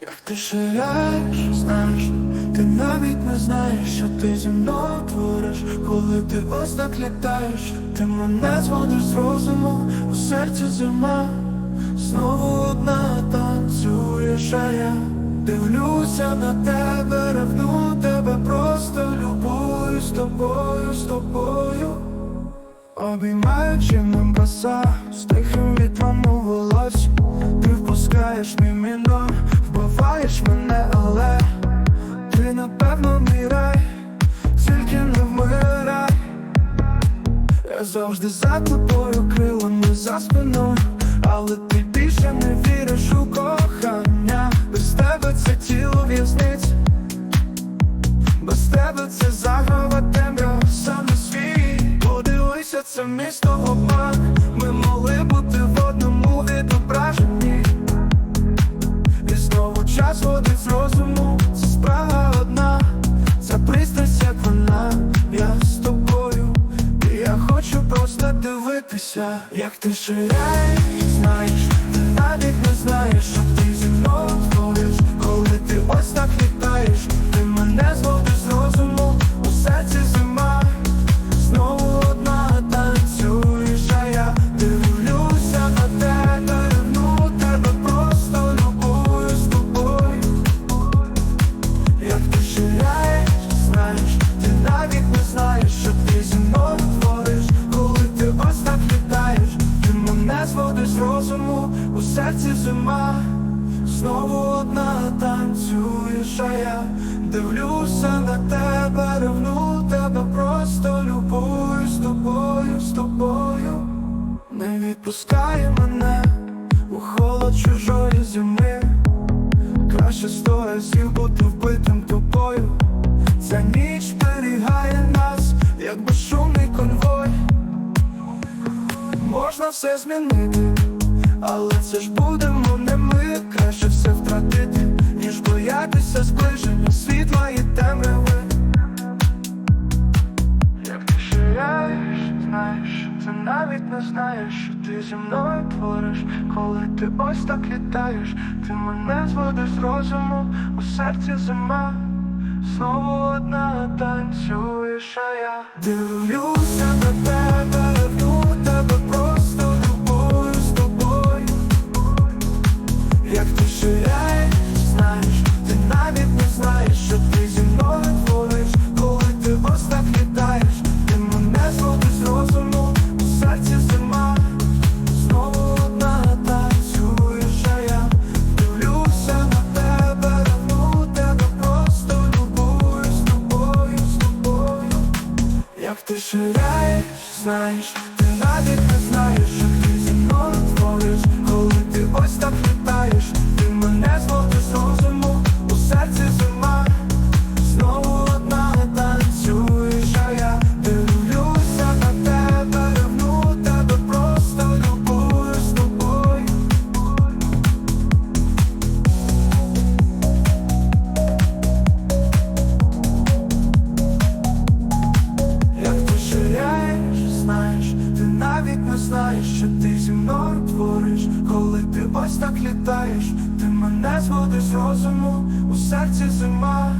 Як ти ширяєш, знаєш, ти навіть не знаєш, що ти зі мною твориш, коли ти ось так літаєш, ти мене зводиш з розуму, у серці зима, знову одна танцюєш, а я дивлюся на тебе, ревну тебе, просто любую з тобою, з тобою. Обіймаючи небеса з тихим вітром у волосі Ти мій мінор, вбиваєш мене, але Ти напевно мій рай, тільки не вмирай. Я завжди за тобою крилами за спиною Але ти більше не віриш у кохання. Без тебе це тіло в'язниць без тебе це загрова темрява саме світ. Подивися, це місто обман дивитися Як ти ширяєш, знаєш Ти навіть не знаєш, серці зима, знову одна танцюєш, а я дивлюся на тебе, ревну тебе, просто любую з тобою, з тобою, не відпускай мене у холод чужої зими. Краще сто разів бути вбитим тобою. Ця ніч берігає нас, як безшумний конвой. Можна все змінити, але зі мною твориш, коли ти ось так літаєш, ти мене зводиш розуму, у серці зима, знову одна танцюєш, а я дивлюся ти ширяєш, знаєш, ти навіть не знаєш, що ти зі мною твориш, коли ти ось так літаєш, ти мене зводиш розуму, у серці зима,